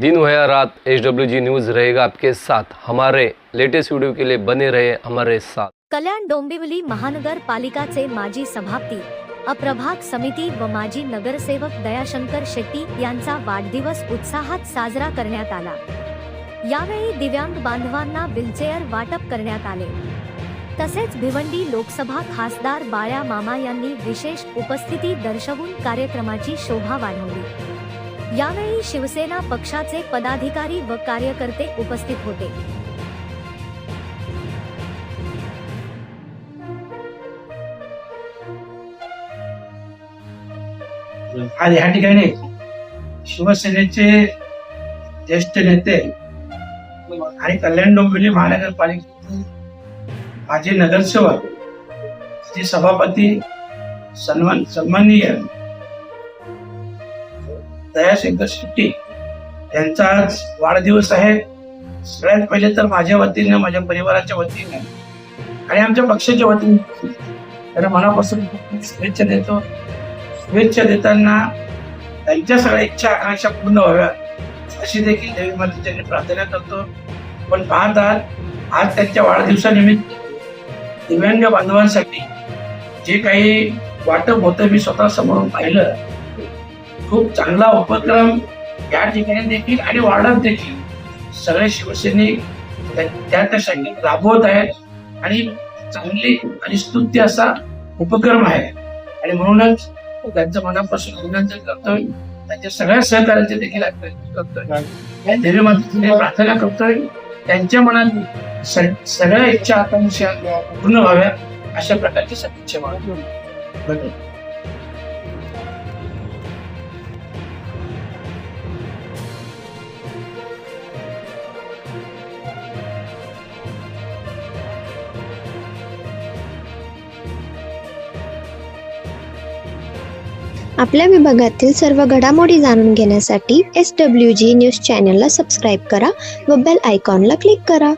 दिन हो या रात एच डब्ल्यू जी न्यूज़ रहेगा आपके साथ। हमारे लेटेस्ट वीडियो के लिए बने रहे हमारे साथ। कल्याण डोंबिवली महानगरपालिकाचे माजी सभापती अप्रभाग समिती व माजी नगरसेवक दयाशंकर शेट्टी यांचा वाढदिवस उत्साहात साजरा करण्यात आला. यावेळी दिव्यांग बांधवांना व्हीलचेअर वाटप करण्यात आले. तसेच भिवंडी लोकसभा खासदार बाळ्या मामा यांनी विशेष उपस्थिती दर्शवून कार्यक्रमाची शोभा वाढवली. यावेळी शिवसेना पक्षाचे पदाधिकारी व कार्यकर्ते उपस्थित होते. आज या ठिकाणी शिवसेनेचे ज्येष्ठ नेते आणि कल्याण डोंबिवली महानगरपालिकेचे माजी नगरसेवक सभापती सन्मान सन्माननीय दयाशंकर शेट्टी यांचा आज वाढदिवस आहे. सगळ्यात पहिले तर माझ्या वतीने माझ्या परिवाराच्या वतीने आणि आमच्या पक्षाच्या वतीने त्यांना मनापासून शुभेच्छा देतो. शुभेच्छा देताना त्यांच्या सगळ्या इच्छा आकांक्षा पूर्ण व्हाव्या अशी देखील देवी मातेच्याकडे प्रार्थना करतो. पण पाहतात आज त्यांच्या वाढदिवसानिमित्त दिव्यांग बांधवांसाठी जे काही वाटप होतं मी स्वतः समोरून पाहिलं. खूप चांगला उपक्रम या ठिकाणी देखील आणि वाढत देखील. सगळे शिवसैनिक त्या- त्या त्यासाठी राबवत आहेत आणि चांगली आणि स्तुत्य असा उपक्रम आहे. आणि म्हणूनच त्यांचं मनापासून अभिनंदन करतोय. त्यांच्या सगळ्या सहकार्याचे देखील अभिनंदन करतोय. या प्रार्थना करतोय. त्यांच्या मनात सगळ्या इच्छा आकांक्षा पूर्ण व्हाव्या अशा प्रकारची सदिच्छा मागतो. धन्यवाद. आपल्या विभागातील सर्व घडामोडी जाणून घेण्यासाठी एस डब्ल्यू जी न्यूज चॅनलला सबस्क्राईब करा व बेल आयकॉनला क्लिक करा.